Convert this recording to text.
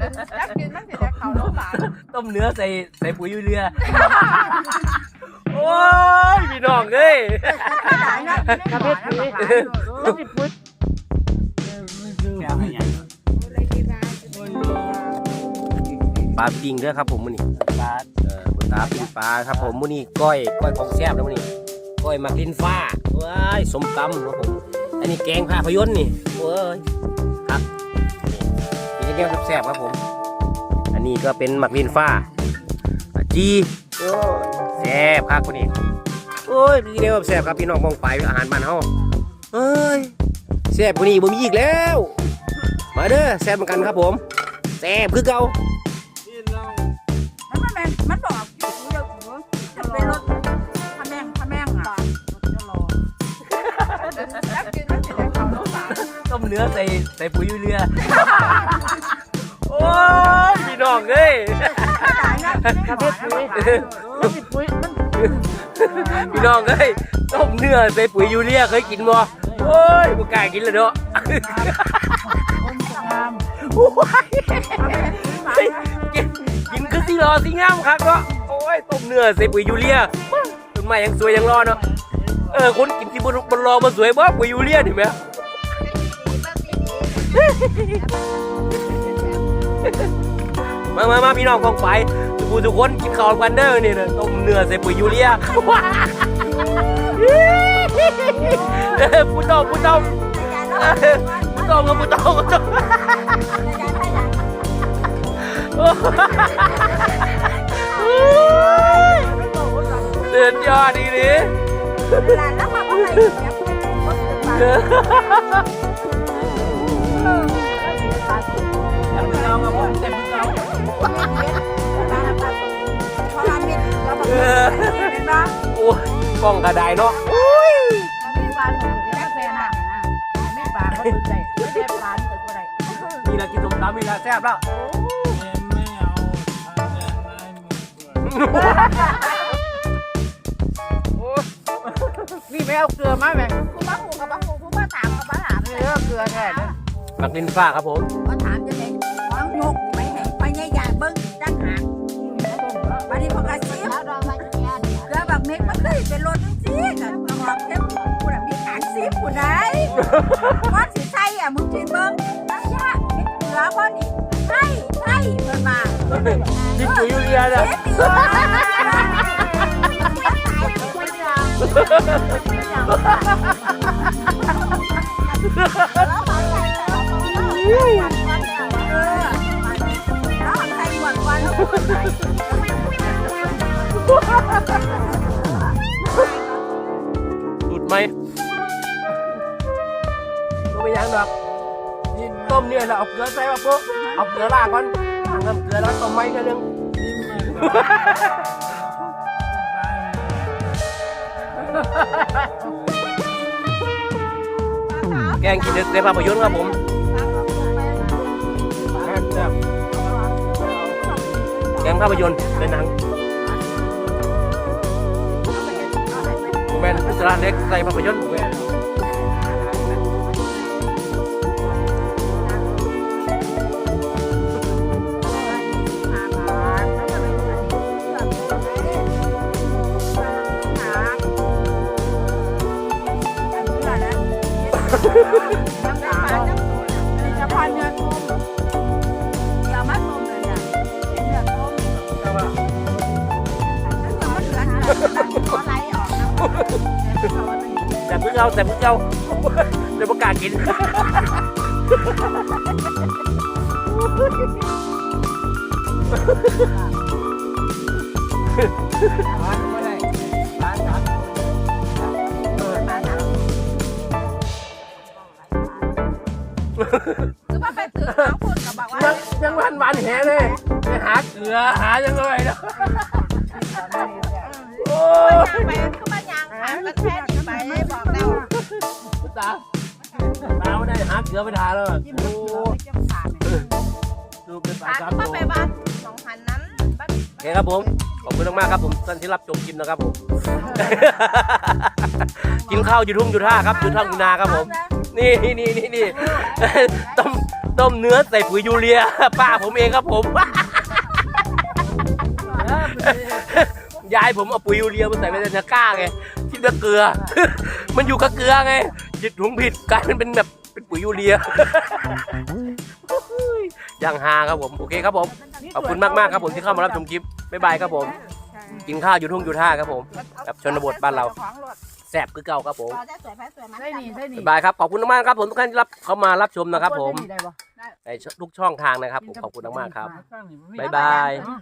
จักกินมันสิได้เข้าโรงพยาบาลต้มเนื้อใส่ใส่ปุ๋ยยูเรียโอ้ยพี่น้องเอ้ยหลายนะกระเพาะปุ๋ยต้องมีปุ๋ยปลาปิ้งเด้อครับผมมื้อนี้ปลาเอ่อปลาปิ้งปลาครับผมมื้อนี้ก้อยก้อยของแซ่บแล้วมื้อนี้ก้อยมักลิ้นฟ้าว้ายสมตำครับผมอันนี้แกงภาพยนตร์นี่เว้ยครับ นี่นี่แกงแซ่บๆครับผม อันนี้ก็เป็นหมักลินฟ้าจีแซ่บครับคนนี้โอ้ยดีเดียวแซ่บครับพี่น้องมองไปอาหารบ้านเฮาเอ้ยแซ่บกว่านี้บ่มีอีกแล้ว มาเด้อแซ่บเหมือนกันครับผมแซ่บคือเก่ามันมันแม่นมันบอกอยู่เดียวจะไปรถ เนื้อใส่ใส่ปุ๋ยยูเรียโอ้ยพี่น้องเอ้ยหลายนะกระเพาะปุ๋ยต้องมีปุ๋ยมันพี่น้องเอ้ยต้มเนื้อใส่ปุ๋ยยูเรียเคยกินบ่โอ้ยบ่กล้ากินเลยเนาะคนงามโอ้ยกินกินคือสิรอสิงามครับเนาะโอ้ยต้มเนื้อใส่ปุ๋ยยูเรียต้นไม้ยังสวยยังรอเนาะเออคนกินสิบนบนรอมาสวยบ่ปุ๋ยยูเรียนี่แหม มามามาพี่น้องกองไปทุกผู้ทุกคนกินข้าวกันเด้อนี่นะต้มเนื้อใส่ปุ๋ยยูเรียว้าเออผู้ต้มผู้ต้มเออผู้ต้มกับผู้ต้มผู้ต้มเดือนยอดดีดิ หลานแล้วมาเสียบ่สิได้แล้วมึงเอามาผมเต็มมึงเอาเพราะว่ามิดเราบอกเห็นบ่โอ้ยกล้องกระไดเนาะมีปลาหนึ่งแค่แซ่น่ะมีปลาก็ตื่นใจไม่ได้ปลาตื่นก็ได้มีละกินสมตำมีละแซ่บแล้วนี่ไม่เอาเกลือมาไหมกูมาหูกับมาหูกูมาถามกับมาถามนี่เอเกลือแน่เลยมักลินฟ้าครับผมมาถามจะ ยกไปไหนไปใหญ่ๆเบิ้งจังหางบัดนี้พอกระซิบเกลือแบบเม็ดมันเคยเป็นรถจังซี่กันต้องรับเทปกูน่ะมีการซิบกูได้ก้อนสิใส่อะมึงกินเบิ้งน้ำยาเม็ดเกลือบ่นี่ใช่ใช่เพิ่นมากินปุ๋ยยูเรียเสีนะยตีแหลุดไหมก็ไม่ยังดอกต้มเนี่ยเราเอาเกลือใส่มาปุ๊บเอาเกลือลาดก่อนทางน้ำเกลือแล้วต้มไม้กันนึงแกงกินในภาพยนตร์ครับผมแกงภาพยนตร์ในหนัง แมนพิศราเล็กใส่ภาพยนตร์ แต่เพิ่งเอาแต่เพิ่งเอาเดี๋ยวประกล้าศกินคือว่าไปถือของคุณกับบอกว่ายังยังวันวันแหเลยไปหาเกลือหายังไงนะโอ้ย ไปคือมายางขายกันแค่นี้ ไปบอกแล้วตาตาไม่ได้หาเกลือไปทาแล้วอะโอ้ดูเป็นปลาขายสาก็ตัวไปบ้านสองพันนั้นบ้านโอเคครับผม ขอบคุณมากๆครับผมท่านที่รับชมคลิปนะครับผม กินข้าวอยู่ทุ่งอยู่ท่าครับอยู่ท่าอยู่นาครับผม นี่นี่นี่นี่ต้มต้มเนื้อใส่ปุ๋ยยูเรีย ป้าผมเองครับผม ยายผมเอาปุ๋ยยูเรียมาใส่ไปในตะกร้าไง คิดว่าเกลือ มันอยู่กับเกลือไงหยิบถุงผิดกลายเป็นเป็นแบบเป็นปุ๋ยยูเรียอย่างฮาครับผมโอเคครับผมขอบคุณมากมากๆครับผมที่เข้ามารับชมคลิปบ๊ายบายครับผม กินข้าวอยู่ทุ่งอยู่ท่าครับผมแบบชนบทบ้านเราแซ่บคือเก่าครับผมเราได้สวยแพ้สวยมันใช่นี่ใช่นี่บ๊ายบายครับขอบคุณมากๆครับผมทุกท่านที่รับเข้ามารับชมนะครับผมได้บ่ในทุกช่องทางนะครับผมขอบคุณมากๆครับข้างนี่มันมีบ๊ายบายอ๋อ